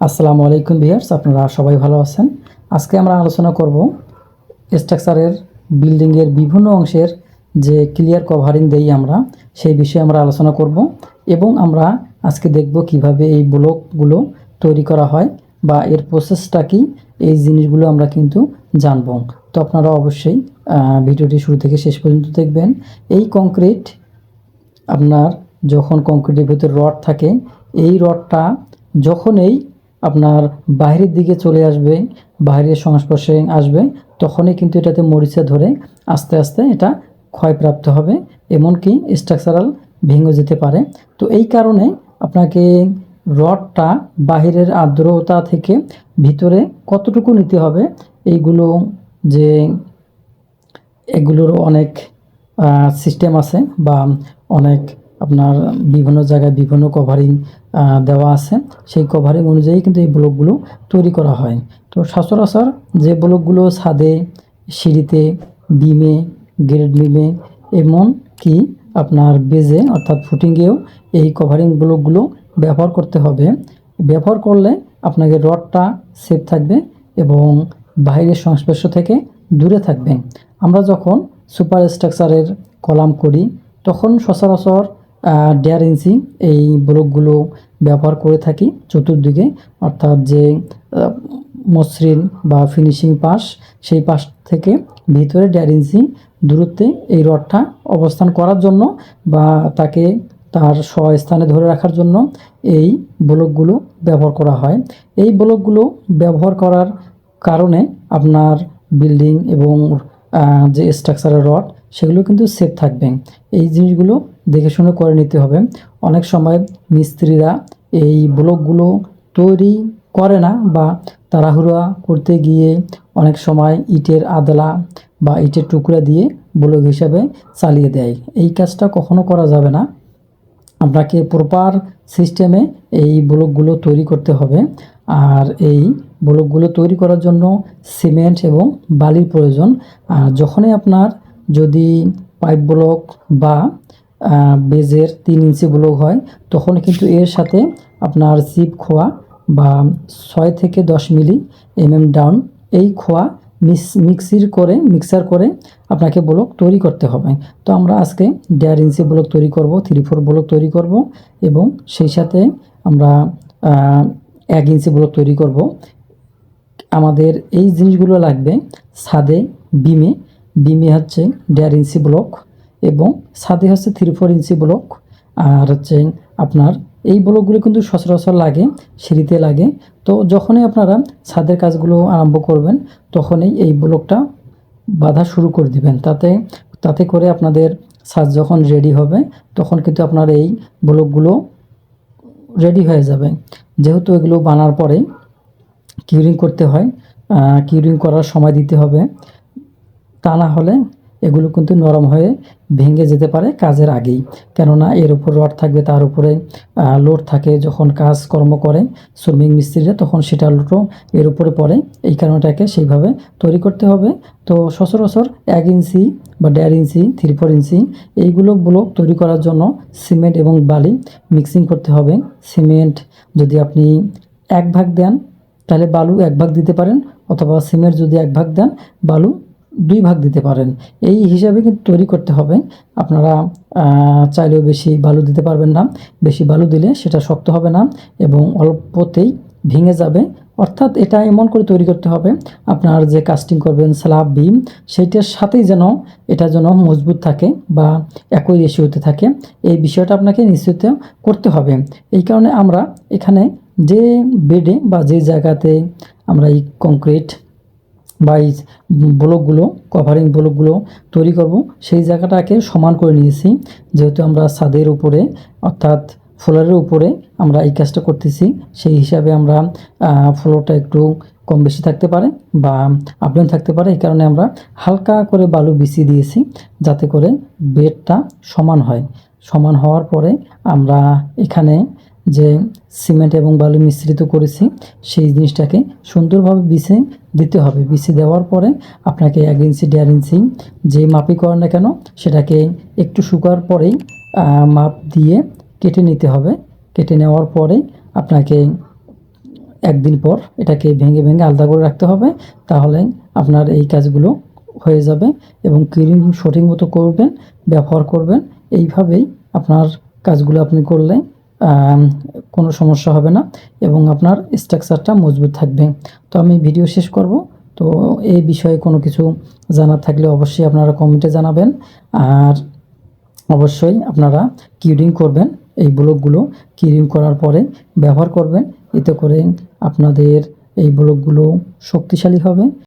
আসসালামু আলাইকুম ভিয়ার্স আপনারা সবাই ভালো আছেন? আজকে আমরা আলোচনা করব স্ট্রাকচারের, বিল্ডিংয়ের বিভিন্ন অংশের যে ক্লিয়ার কভারিং দেই আমরা, সেই বিষয়ে আমরা আলোচনা করব এবং আমরা আজকে দেখব কীভাবে এই ব্লকগুলো তৈরি করা হয় বা এর প্রসেসটা কি, এই জিনিসগুলো আমরা কিন্তু জানব। তো আপনারা অবশ্যই ভিডিওটি শুরু থেকে শেষ পর্যন্ত দেখবেন। এই কংক্রিট আপনার যখন কংক্রিটের ভিতরে রড থাকে, এই রডটা যখনই আপনার বাইরের দিকে চলে আসবে বাইরের সংস্পর্শে আসবে, তখনই কিন্তু এটাতে মরিচা ধরে আস্তে আস্তে এটা ক্ষয়প্রাপ্ত হবে, এমনকি স্ট্রাকচারাল ভেঙে যেতে পারে। তো এই কারণে আপনাকে রডটা বাহিরের আর্দ্রতা থেকে ভিতরে কতটুকু নিতে হবে, এইগুলো যে এগুলোর অনেক সিস্টেম আছে বা অনেক আপনার বিভিন্ন জায়গায় বিভিন্ন কভারিং দেওয়া আছে, সেই কভারিং অনুযায়ী কিন্তু এই ব্লকগুলো তৈরি করা হয়। তো সচরাচর যে ব্লকগুলো ছাদে, সিঁড়িতে, বিমে গ্রেড বিমে এমন কি আপনার বেজে অর্থাৎ ফুটিংয়েও এই কভারিং ব্লকগুলো ব্যবহার করতে হবে। ব্যবহার করলে আপনাকে রডটা সেফ থাকবে এবং বাইরের সংস্পর্শ থেকে দূরে থাকবে। আমরা যখন সুপার স্ট্রাকচারের কলাম করি, তখন সচরাচর দেড় ইঞ্চি এই ব্লকগুলো ব্যবহার করে থাকি চতুর্দিকে, অর্থাৎ যে মসৃণ বা ফিনিশিং পাশ, সেই পাশ থেকে ভিতরে দেড় ইঞ্চি দূরত্বে এই রডটা অবস্থান করার জন্য বা তাকে তার স্বস্থানে ধরে রাখার জন্য এই ব্লকগুলো ব্যবহার করা হয়। এই ব্লকগুলো ব্যবহার করার কারণে আপনার বিল্ডিং এবং যে স্ট্রাকচারের রড, সেগুলো কিন্তু সেফ থাকবে। এই জিনিসগুলো দেখে শুনে করে নিতে হবে। অনেক সময় মিস্ত্রিরা এই ব্লকগুলো তৈরি করে না বা তাড়াহুড়া করতে গিয়ে অনেক সময় ইটের আদলা বা ইটের টুকরা দিয়ে ব্লক হিসাবে চালিয়ে দেয়। এই কাজটা কখনো করা যাবে না। আপনাকে প্রপার সিস্টেমে এই ব্লকগুলো তৈরি করতে হবে। আর এই ব্লকগুলো তৈরি করার জন্য সিমেন্ট এবং বালির প্রয়োজন। আর যখনই আপনার যদি পাইপ ব্লক বা বেজের তিন ইঞ্চি ব্লক হয়, তখন কিন্তু এর সাথে আপনার চিপ খোয়া বা ছয় থেকে দশ মিলি এমএম ডাউন এই খোয়া মিক্স মিক্সির করে মিক্সার করে আপনাকে ব্লক তৈরি করতে হবে। তো আমরা আজকে দেড় ইঞ্চি ব্লক তৈরি করব থ্রি ফোর ব্লক তৈরি করব এবং সেই সাথে আমরা এক ইঞ্চি ব্লক তৈরি করব। আমাদের এই জিনিসগুলো লাগবে ছাদে, বিমে। বিমে হচ্ছে দেড় ইঞ্চি ব্লক এবং ছাদে হচ্ছে থ্রি ফোর ইঞ্চি ব্লক আর হচ্ছে আপনার এই ব্লকগুলো কিন্তু সচরাচর লাগে, সিঁড়িতে লাগে। তো যখনই আপনারা ছাদের কাজগুলো আরম্ভ করবেন, তখনই এই ব্লকটা বাঁধা শুরু করে দিবেন। তাতে তাতে করে আপনাদের ছাদ যখন রেডি হবে, তখন কিন্তু আপনার এই ব্লকগুলো রেডি হয়ে যাবে। যেহেতু এগুলো বানার পরে কিউরিং করতে হয় কিউরিং করার সময় দিতে হবে। তা না হলে এগুলো কিন্তু নরম হয়ে ভেঙে যেতে পারে কাজের আগেই। কেননা এর উপর রড থাকবে, তার উপরে লোড থাকে যখন কাজ কর্ম করে শ্রমিক মিস্ত্রিরা, তখন সেটা লোডও এর উপরে পড়ে। এই কারণটাকে সেইভাবে তৈরি করতে হবে। তো সচরাচর এক ইঞ্চি বা দেড় ইঞ্চি, থ্রি ফোর ইঞ্চি এইগুলো ব্লক তৈরি করার জন্য সিমেন্ট এবং বালি মিক্সিং করতে হবে। সিমেন্ট যদি আপনি এক ভাগ দেন, তাহলে বালু এক ভাগ দিতে পারেন, অথবা সিমেন্ট যদি এক ভাগ দেন, বালু দুই ভাগ দিতে পারেন। এই হিসাবে কিন্তু তৈরি করতে হবে। আপনারা চাইলেও বেশি বালু দিতে পারবেন না। বেশি বালু দিলে সেটা শক্ত হবে না এবং অল্পতেই ভেঙে যাবে। অর্থাৎ এটা এমন করে তৈরি করতে হবে। আপনার যে কাস্টিং করবেন স্ল্যাব বিম সেইটার সাথেই যেন এটা যেন মজবুত থাকে বা একই রেশিওতে থাকে। এই বিষয়টা আপনাকে নিশ্চিত করতে হবে। এই কারণে আমরা এখানে যে বেডে বা যে জায়গাতে আমরা এই কংক্রিট বা এই ব্লকগুলো কভারিং ব্লকগুলো তৈরি করব। সেই জায়গাটাকে সমান করে নিয়েছি। যেহেতু আমরা ছাদের উপরে, অর্থাৎ ফ্লোরের উপরে আমরা এই কাজটা করতেছি, সেই হিসাবে আমরা ফ্লোরটা একটু কম বেশি থাকতে পারে বা আপডাউন থাকতে পারে। এই কারণে আমরা হালকা করে বালু বিছিয়ে দিয়েছি যাতে করে বেডটা সমান হয়। সমান হওয়ার পরে আমরা এখানে যে সিমেন্ট এবং বালু মিশ্রিত করেছি, সেই জিনিসটাকে সুন্দরভাবে বিছে দিতে হবে। বিছে দেওয়ার পরে আপনাকে এক ইঞ্চি, দেড় ইঞ্চি যে মাপই করেন না কেন, সেটাকে একটু শুকার পরেই মাপ দিয়ে কেটে নিতে হবে। কেটে নেওয়ার পরে আপনাকে একদিন পর এটাকে ভেঙে ভেঙে আলাদা করে রাখতে হবে। তাহলে আপনার এই কাজগুলো হয়ে যাবে এবং ক্রিম সঠিক মতো করবেন, ব্যবহার করবেন। এইভাবেই আপনার কাজগুলো আপনি করলে কোনো সমস্যা হবে না এবং আপনার স্ট্রাকচারটা মজবুত থাকবে। তো আমি ভিডিও শেষ করব। তো এই বিষয়ে কোনো কিছু জানার থাকলে অবশ্যই আপনারা কমেন্টে জানাবেন। আর অবশ্যই আপনারা কিউরিং করবেন। এই ব্লকগুলো কিউরিং করার পরে ব্যবহার করবেন। এতে করে আপনাদের এই ব্লকগুলো শক্তিশালী হবে।